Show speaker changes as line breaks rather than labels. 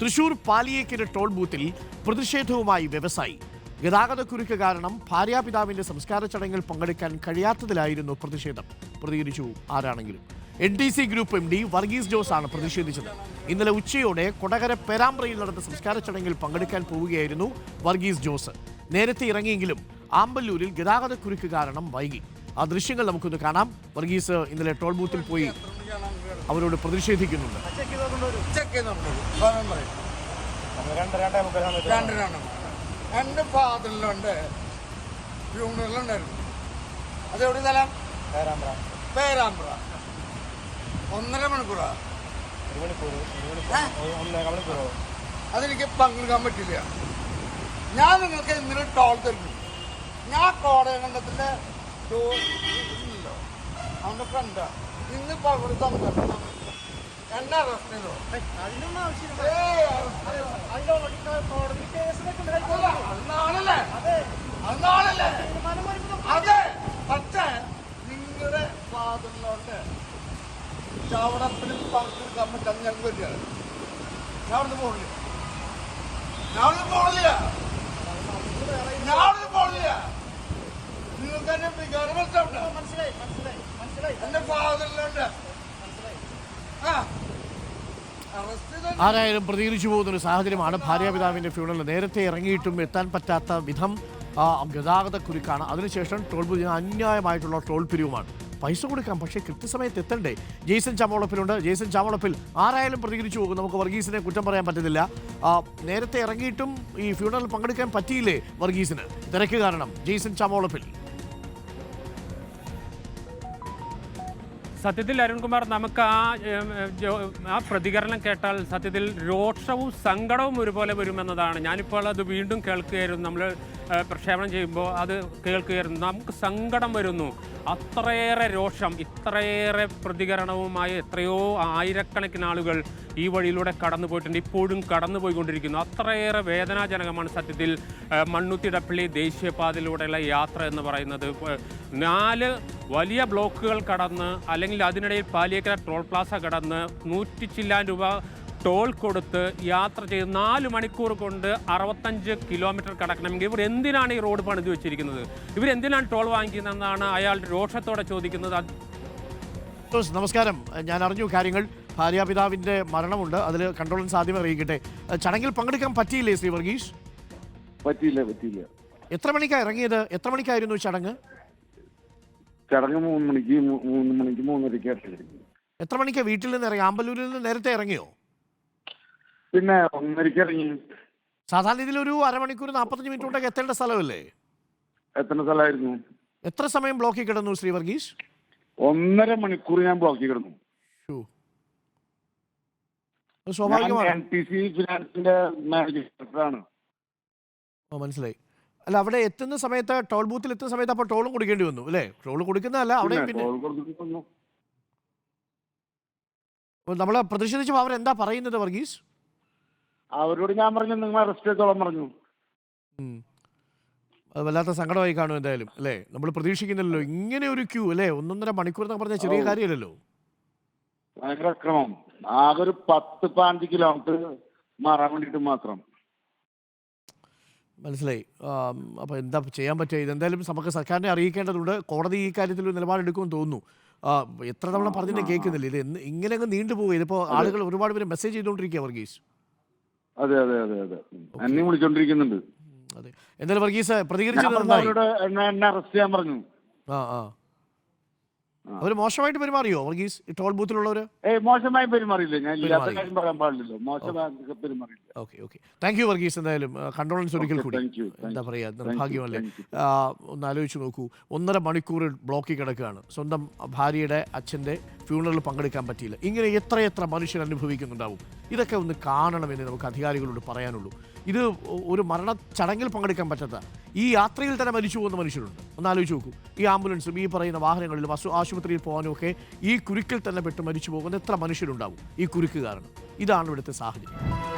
Thrissur Paliyekkara toll ബൂത്തിൽ പ്രതിഷേധവുമായി വ്യവസായി. ഗതാഗതക്കുരുക്ക് കാരണം ഭാര്യാപിതാവിന്റെ സംസ്കാര ചടങ്ങിൽ പങ്കെടുക്കാൻ കഴിയാത്തതിലായിരുന്നു പ്രതിഷേധം. പ്രതികരിച്ചു ആരാണെങ്കിലും. N D C group M D Varghese Jose ആണ് പ്രതിഷേധിച്ചത്. ഇന്നലെ ഉച്ചയോടെ കൊടകര പേരാമ്പ്രയിൽ നടന്ന സംസ്കാര ചടങ്ങിൽ പങ്കെടുക്കാൻ പോവുകയായിരുന്നു വർഗീസ് ജോസ്. നേരത്തെ ഇറങ്ങിയെങ്കിലും ആമ്പല്ലൂരിൽ ഗതാഗതക്കുരുക്ക് കാരണം വൈകി. ആ ദൃശ്യങ്ങൾ നമുക്കൊന്ന് കാണാം. വർഗീസ് ഇന്നലെ ടോൾ ബൂത്തിൽ പോയി അവരോട് പ്രതിഷേധിക്കുന്നുണ്ട്.
എന്റെ ഫാദറിലുണ്ട് ഫ്യൂണറിലുണ്ടായിരുന്നു അതെവിടെ സ്ഥലം പേരാമ്പ്ര ഒന്നര മണിക്കൂറാ അതെനിക്ക് പങ്കെടുക്കാൻ പറ്റില്ല. ഞാൻ നിങ്ങൾക്ക് ഇന്നലെ ടോൾ തരുന്നു? ഞാൻ കോടയങ്കണ്ടത്തിന്റെ ഇല്ലല്ലോ അവന്റെ ഫ്രണ്ടാ ഇന്ന് പങ്കെടുക്കാൻ പറ്റില്ല എന്നെ അറസ്റ്റ് ചെയ്തോ ഏയ്, അല്ല, അത്. പക്ഷേ നിങ്ങളുടെ ഫാദറിലോട്ട് ചവടത്തിൽ പങ്കെടുക്കാൻ പറ്റാൻ ഞങ്ങൾക്ക് പറ്റിയാണ് ഞാൻ അവിടുന്ന് പോണില്ല. ഞാൻ അവിടുന്ന് പോണില്ല. ഞാൻ അവിടുന്ന് മനസ്സിലായി. മനസ്സിലായി ഫാദറിലോട്ട് ആ
ആരായാലും പ്രതികരിച്ചു പോകുന്ന ഒരു സാഹചര്യമാണ് ഭാര്യാപിതാവിന്റെ ഫ്യൂണലിൽ നേരത്തെ ഇറങ്ങിയിട്ടും എത്താൻ പറ്റാത്ത വിധം ഗതാഗത കുരുക്കാണ്. അതിനുശേഷം ടോൾ പിരിവ് അന്യായമായിട്ടുള്ള ടോൾ പിരിവുമാണ്. പൈസ കൊടുക്കാം പക്ഷേ കൃത്യസമയത്ത് എത്തണ്ടേ? ജെയ്സൺ ചാമോളപ്പിലുണ്ട് ജെയ്സൺ ചാമോളപ്പിൽ ആരായാലും പ്രതികരിച്ചു പോകും. നമുക്ക് വർഗീസിനെ കുറ്റം പറയാൻ പറ്റുന്നില്ല. നേരത്തെ ഇറങ്ങിയിട്ടും ഈ ഫ്യൂണറിൽ പങ്കെടുക്കാൻ പറ്റിയില്ലേ വർഗീസിന്? തിരക്ക് കാരണം ജെയ്സൺ ചാമോളപ്പിൽ
സത്യത്തിൽ അരുൺകുമാർ നമുക്ക് ആ ആ പ്രതികരണം കേട്ടാൽ സത്യത്തിൽ രോഷവും സങ്കടവും ഒരുപോലെ വരുമെന്നതാണ്. ഞാനിപ്പോൾ അത് വീണ്ടും കേൾക്കുകയായിരുന്നു. നമ്മൾ പ്രക്ഷേപണം ചെയ്യുമ്പോൾ അത് കേൾക്കുകയായിരുന്നു. നമുക്ക് സങ്കടം വരുന്നു. അത്രയേറെ രോഷം ഇത്രയേറെ പ്രതികരണവുമായി എത്രയോ ആയിരക്കണക്കിന് ആളുകൾ ഈ വഴിയിലൂടെ കടന്നു പോയിട്ടുണ്ട് ഇപ്പോഴും കടന്നു പോയിക്കൊണ്ടിരിക്കുന്നു അത്രയേറെ വേദനാജനകമാണ് സത്യത്തിൽ മണ്ണുത്തിടപ്പള്ളി ദേശീയപാതയിലൂടെയുള്ള യാത്ര എന്ന് പറയുന്നത്. നാല് വലിയ ബ്ലോക്കുകൾ കടന്ന് അല്ലെങ്കിൽ അതിനിടയിൽ പാലിയേക്കര ടോൾ പ്ലാസ കടന്ന് നൂറ്റി ചില്ലാം രൂപ ടോൾ കൊടുത്ത് യാത്ര ചെയ്ത് നാല് മണിക്കൂർ കൊണ്ട് അറുപത്തഞ്ച് കിലോമീറ്റർ കടക്കണമെങ്കിൽ ഇവർ എന്തിനാണ് ഈ റോഡ് പണിത് വെച്ചിരിക്കുന്നത്? ഇവരെന്തിനാണ് ടോൾ വാങ്ങിക്കുന്നതെന്നാണ് അയാൾ രോഷത്തോടെ ചോദിക്കുന്നത്.
നമസ്കാരം. ഞാൻ അറിഞ്ഞു കാര്യങ്ങൾ. ഭാര്യാപിതാവിന്റെ മരണമുണ്ട്. അതിൽ കൺട്രോളൻസ് ആദ്യം അറിയിക്കട്ടെ. ചടങ്ങിൽ പങ്കെടുക്കാൻ പറ്റിയില്ലേ ശ്രീ വർഗീഷ്?
പറ്റിയില്ല പറ്റിയില്ല.
എത്ര മണിക്കാണ് ഇറങ്ങിയത്? എത്ര മണിക്കായിരുന്നു ചടങ്ങ്?
ചടങ്ങ് മൂന്ന് മണിക്ക് മൂന്ന് മണിക്ക് മൂന്നരയ്ക്ക്
എത്ര മണിക്കാ വീട്ടിൽ നിന്ന് ഇറങ്ങി? ആമ്പല്ലൂരിൽ നിന്ന് നേരത്തെ ഇറങ്ങിയോ?
പിന്നെ ഒന്നരയ്ക്ക് ഇറങ്ങി.
സാധാരണ രീതിയിൽ ഒരു അരമണിക്കൂർ നാൽപ്പത്തഞ്ച് മിനിറ്റ് കൊണ്ടൊക്കെ എത്തേണ്ട സ്ഥലമല്ലേ?
എത്ര സ്ഥലമായിരുന്നു.
എത്ര സമയം ബ്ലോക്കിൽ കിടന്നു ശ്രീ വർഗീഷ്?
ഒന്നര മണിക്കൂർ ഞാൻ ബ്ലോക്കിൽ കിടന്നു.
സ്വാഭാവികമാണ്. ഓ മനസ്സിലായി. അല്ല അവിടെ എത്തുന്ന സമയത്ത് ടോൾ ബൂത്തിൽ എത്തുന്ന സമയത്ത് അപ്പോൾ ടോളും കൊടുക്കേണ്ടി വന്നു അല്ലേ? ടോൾ കൊടുക്കുന്നതല്ല അവിടെ പിന്നെ നമ്മൾ അവർ എന്താ പറയുന്നത് വർഗീസ്?
അവരോട് ഞാൻ പറഞ്ഞു നിങ്ങൾ അറസ്റ്റ് ചെയ്തോളം പറഞ്ഞു.
അത് വല്ലാത്ത സങ്കടമായി കാണും എന്തായാലും അല്ലേ? നമ്മൾ പ്രതീക്ഷിക്കുന്നില്ലല്ലോ ഇങ്ങനെ ഒരു ക്യൂ അല്ലേ? ഒന്നൊന്നര മണിക്കൂർ എന്നൊക്കെ പറഞ്ഞാൽ ചെറിയ കാര്യമല്ലല്ലോ.
ഭയങ്കര അക്രമം ആകെ ഒരു പത്ത് പതിനഞ്ച് കിലോമീറ്റർ മാറാൻ വേണ്ടിയിട്ട് മാത്രം.
മനസ്സിലായി. അപ്പോൾ എന്താ ചെയ്യാൻ പറ്റുക? ഇതെന്തായാലും നമുക്ക് സർക്കാരിനെ അറിയിക്കേണ്ടതുണ്ട്. കോടതി ഈ കാര്യത്തിൽ ഒരു നിലപാടെടുക്കുമെന്ന് തോന്നുന്നു. എത്ര തവണ പറഞ്ഞിട്ട് കേൾക്കുന്നില്ല. ഇത് ഇങ്ങനെ അങ്ങ് നീണ്ടുപോകുക ഇതിപ്പോൾ ആളുകൾ ഒരുപാട് പേര് മെസ്സേജ് ചെയ്തുകൊണ്ടിരിക്കുക വർഗീസ്.
അതെ അതെ അതെ അതെ. എന്നെ വിളിച്ചോണ്ടിരിക്കുന്നുണ്ട്.
അതെ. എന്തായാലും വർഗീസ് പ്രതികരിച്ചത്
എന്നെ അറസ്റ്റ് ചെയ്യാൻ പറഞ്ഞു.
ആ ആ. അവർ മോശമായിട്ട് പെരുമാറിയോ? വർഗീസ് ടോൾ
ബൂത്തിലുള്ളവര്? മോശമായി പെരുമാറിയില്ല. ഞാൻ ഇല്ലാത്ത കാര്യം പറയാൻ പാടില്ലല്ലോ. മോശമായി പെരുമാറിയില്ല.
Okay okay. Thank you Varghese. എന്തായാലും കണ്ട്രോളൻസ് ഒരിക്കൽ കൂടി. എന്താ
പറയാ
പറയുക നിർഭാഗ്യമല്ലേ? ഒന്ന് ആലോചിച്ച് നോക്കൂ. ഒന്നര മണിക്കൂർ ബ്ലോക്കിൽ കിടക്കുകയാണ്. സ്വന്തം ഭാര്യയുടെ അച്ഛന്റെ ഫ്യൂണറിൽ പങ്കെടുക്കാൻ പറ്റിയില്ല. ഇങ്ങനെ എത്രയെത്ര മനുഷ്യർ അനുഭവിക്കുന്നുണ്ടാവും? ഇതൊക്കെ ഒന്ന് കാണണമെന്ന് നമുക്ക് അധികാരികളോട് പറയാനുള്ളൂ. ഇത് ഒരു മരണ ചടങ്ങിൽ പങ്കെടുക്കാൻ പറ്റാത്ത ഈ യാത്രയിൽ തന്നെ മരിച്ചു പോകുന്ന മനുഷ്യരുണ്ട്. ഒന്ന് ആലോചിച്ച് നോക്കൂ. ഈ ആംബുലൻസും ഈ പറയുന്ന വാഹനങ്ങളിലും അസു ആശുപത്രിയിൽ പോകാനുമൊക്കെ ഈ കുരുക്കിൽ തന്നെ പെട്ട് മരിച്ചു പോകുന്ന എത്ര മനുഷ്യരുണ്ടാവും ഈ കുരുക്ക് കാരണം. ഇതാണ് ഇവിടുത്തെ സാഹചര്യം.